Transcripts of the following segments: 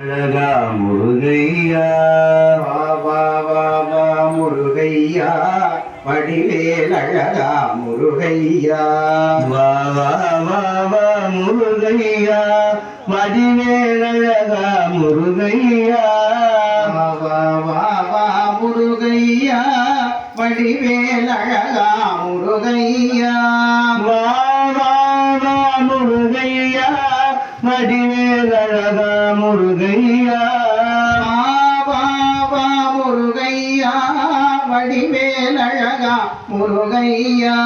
அழகா முருகையா வா வா வா வா முருகையா வடிவேல் அழகா முருகையா வா வா வா வா முருகையா வடிவேல் அழகா முருகையா வா வா வா வா முருகையா வடிவேல் அழகா முருகையா வா வா வா முருகையா வடிவேல் அழகா முருகையா வா முருகையா வடிவேல் அழகா முருகையா.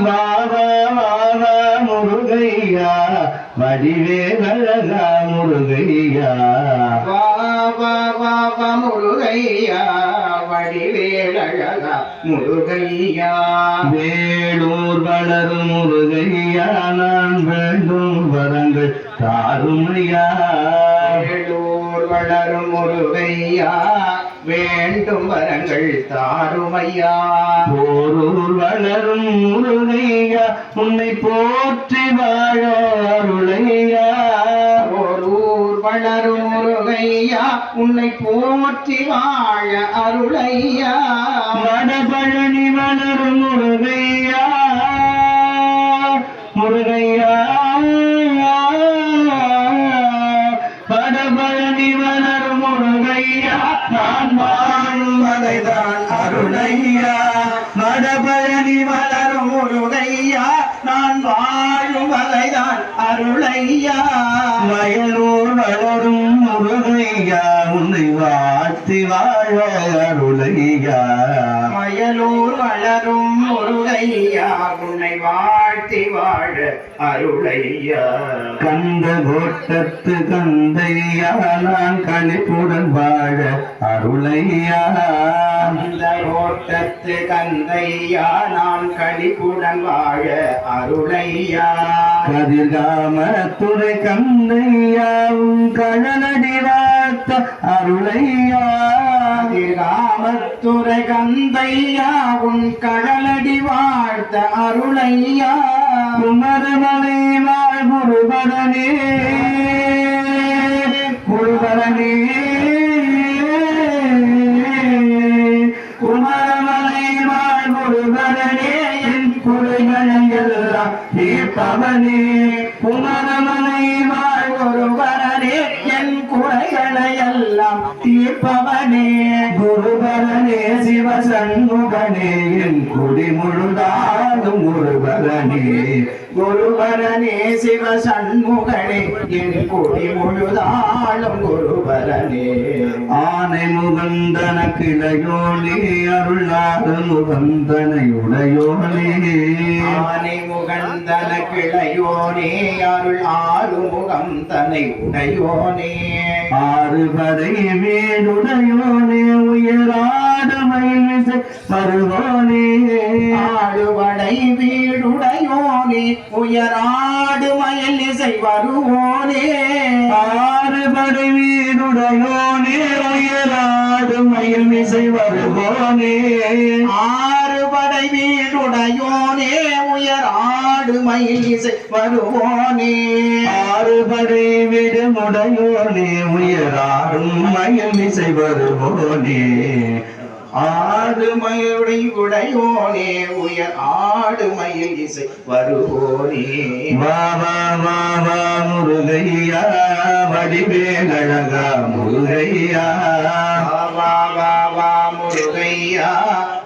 வா வா வா வா முருகையா வடிவேல் அழகா முருகையா. வா வா வா வா முருகையா. வடிவேல் அழகா முருகையா. வேலூர் வளரும் முருகையா நான் வேண்டும் வரங்கள் தாருமையா. வேலூர் வளரும் முருகையா வேண்டும் வரங்கள் தாருமையா. போரூர் வளரும் முருகையா உன்னை போற்றி வாழ அருளையா. வளரும் முருகையா உன்னை போற்றி வாழ அருளையா. வடபழனி வளரும் முருகையா முருகையா. வடபழனி வளரும் முருகையா நான் மலைதான் அருணையா மடபழனி மலரும் வளரும் முருகையா நான் வாழும் மலைதான் அருளையா. மயலூர் வளரும் முருகையா உன்னை வாழ்த்தி வாழ அருளையா. மயலூர் வளரும் முருகையா உன்னை வாழ்த்தி வாழ அருளையா. கந்த கோட்டத்து கந்தையா நான் கழிப்புடன் வாழ அருளையா. அந்த ஓட்டத்து கந்தையா நான் கழிப்புடன் வாழ அருளையா. கதிர்காம துறை கந்தையா உன் கழலடி வார்த்த அருளையா. ராமத்துறை கந்தையா உன் கடலடி வாழ்த்த அருளையா. குமரமலை வாழ் குறைகளை தீர்ப்பவனே. குருபரனே சிவசண்முகனே என் குடி முழுதாலும் குருபரனே குருவரனே சிவ சண்முகனே என் கொடி முழுதாளும் குருவரனே ஆனை முகந்தன கிளையோனே அருளாத முகந்தனை உடையோனே. ஆனை முகந்தன கிளையோனே அருள் ஆறு முகம் தன்னை உடையோனே. ஆறு படை வீடுடையோனே உயராடு மயிலிசை பருவோனே. ஆடுவடை வீடுடையோனே உயராடு மயல் இசை வருவோனே ஆறு படை வீடுடையோனே உயராடு மயில் இசை வருவோனே ஆறுபடை வீடுடையோனே உயர் மயில் இசை வருவோனே ஆறுபடை விடுமுடையோனே உயராடும் மயில் இசை வருவோனே ஆடு மயுடை உடையோனே உயர் ஆடு மயில் இசை வருவோனே. வா வா வா வா முருகையா வடிவேல் அழகா முருகையா வா வா வா முருகையா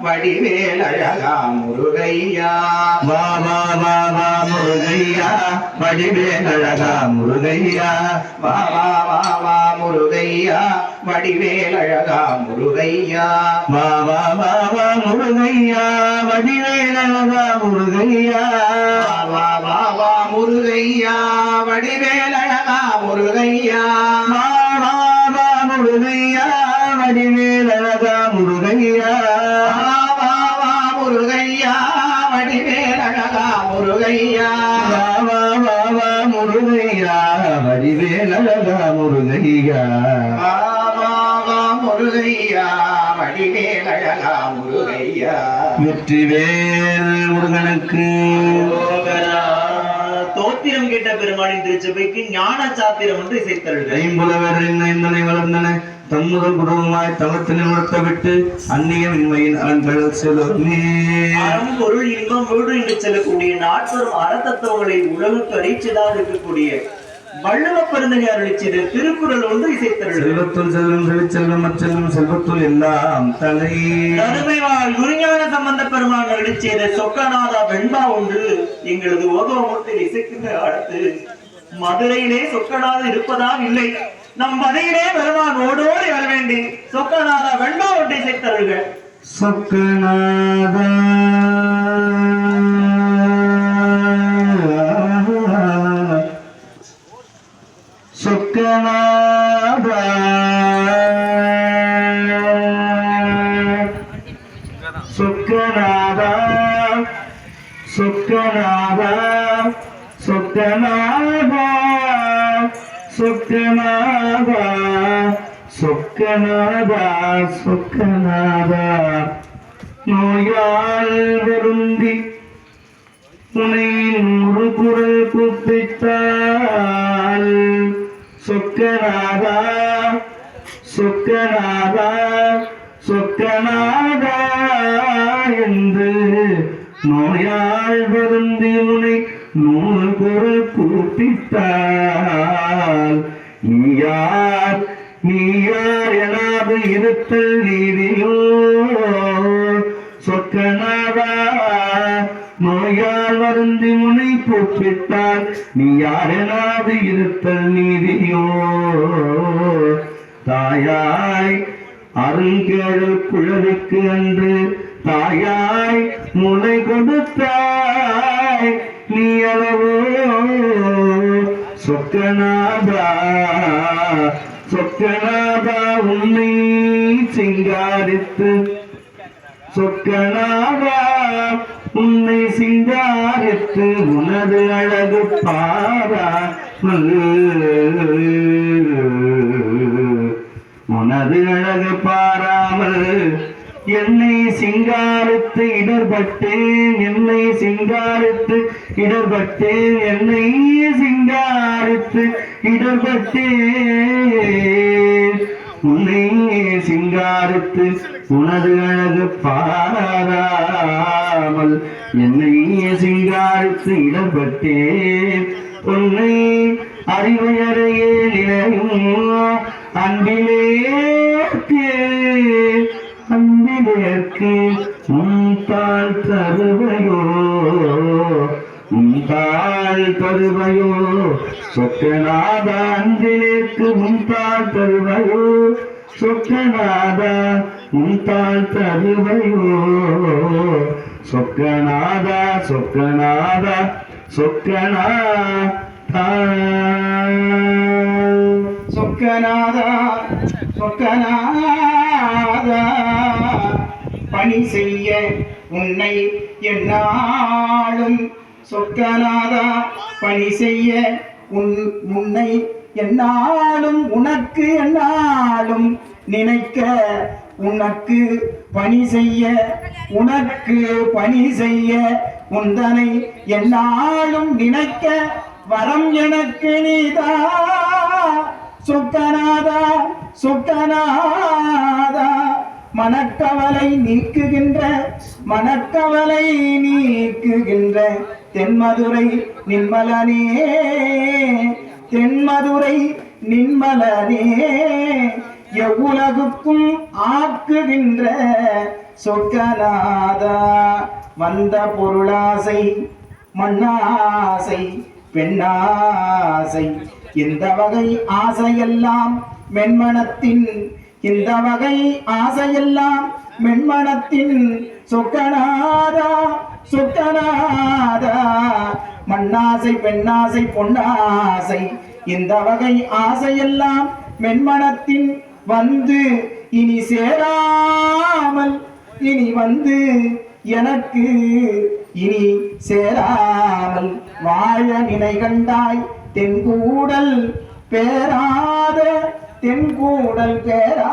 வடிவேல் அழகா முருகையா வா வா வா வா முருகையா வடிவேல் அழகா முருகையா வா வா வா வா முருகையா வடிவேல் அழகா முருகையா வா வா வா வா முருகையா வடிவேல் அழகா முருகையா வா வா வா முருகையா வடிவேல் அழகா முருகையா வா வா வா முருகையா வடிவேல் அழகா முருகையா முருகையா வா வா வா முருகையா வடிவேல் அழகா முருகையா வா வா வா முருகையா வெற்றிவேல் முருகனுக்கு. தோற்ற சாத்திரம் கேட்ட பெருமாளின் திருச்சபைக்கு ஞான சாத்திரம் என்று இசைத்தருள்கள் ஐம்புலவர் ஐந்தனை வளர்ந்தன. தம்முதல் குருவுமாய் தவத்தினை உணர்த்த விட்டு அந்நிய மின்மையின் அலன்கள் பொருள் இன்பம் வீடு என்று செல்லக்கூடிய நாட்பெரும் அறத்தத்துவங்களை உலகுக்கு அறிச்சதாக இருக்கக்கூடிய வள்ளுவ பெருந்தகை அருளி செய்த திருக்குறள் ஒன்று இசைத்தருள்கள் செல்வத்துள் செல்வம் செல்வம் அச்செல்வம் செல்வத்துள் எல்லாம் தலை. தருமைவாள் குருஞான சம்பந்த பெருமான் அருளி செய்த சொக்கநாதா வெண்பா ஒன்று எங்களது ஓதவமூர்த்தியில் இசைக்கின்ற அடுத்து மதுரையிலே சொக்கநாதா இருப்பதால் இல்லை. நம் மதையிலே பெருமான் ஓடோடி வர வேண்டி சொக்கநாத வெண்பா ஒன்று சேர்த்தவர்கள் சொக்கநாத. சொக்கநாதா. சொக்கநாதா. சொக்கநாதா. சொக்கநாத. சொக்கநாத சொக்கநாத சொக்கநாத. நோயால் வருந்தி உனை நூறு குரல் கூப்பிட்டால் நூறு குரல் கூப்பிட்டால் நீ யார் நீ யார் எனாது இருத்தல் நீதியோ? சொக்கநாதா நோயால் வருந்தி முனை கூப்பிட்டால் நீ யார் யாரெனாது இருத்தல் நீதியோ? தாயாய் அருங்கேழு குழலுக்கு அன்று தாயாய் முனை கொடுத்தார் நீ சொக்கநாதா சொக்கநாதா உன்னை சிங்காரித்து. சொக்கநாதா உன்னை சிங்காரித்து உனது அழகு பாரா உனது அழகு பாராமல் என்னை சிங்காரித்து இடர்பட்டேன் என்னை சிங்காரித்து இடர்பட்டேன் என்னை சிங்காரித்து இடர்பட்டேன். உன்னை சிங்காரித்து உனது அழகு பாராமல் என்னை சிங்காரித்து இடர்பட்டேன். உன்னை அறிவையறையே நிலையும் அன்பிலேற்கே இதற்கு உன்பால் தருவையோ உன்பால் தருவையோ சொக்கநாத அன்பிலேக்கு உன்பால் தருவையோ சொக்கநாத உன்பால் தருவையோ சொக்கநாத சொக்கநாத சொக்கனா சொக்கநாத சொக்கநாத. பணி செய்ய உன்னை என்னாலும் சொக்கநாதா பணி செய்ய உன் உன்னை என்னாலும் உனக்கு என்னாலும் நினைக்க உனக்கு பணி செய்ய உனக்கு பணி செய்ய உந்தனை என்னாலும் நினைக்க வரம் எனக்கு நீதா. சொக்கநாதா சொக்கநாதா மனக்கவலை நீக்குகின்ற மனக்கவலை நீக்குகின்ற தென்மதுரை நின்மலனே தென்மதுரை நின்மலனே. எவ்வுலகுக்கும் ஆக்குகின்ற சொக்கநாதா வந்த பொருளாசை மண்ணாசை பெண்ணாசை. இந்த வகை ஆசையெல்லாம் மென்மனத்தின் இந்த வகை ஆசையெல்லாம் மென்மனத்தின் சொக்கநாதா சொக்கநாதா. மண்ணாசை பெண்ணாசை பொன்னாசை. இந்த வகை ஆசையெல்லாம் மென்மனத்தின் வந்து இனி சேராமல் இனி வந்து எனக்கு இனி சேராமல். வாழ நினை கண்டாய் தென்கூடல் பேராத தென்கூ உடல் பேரா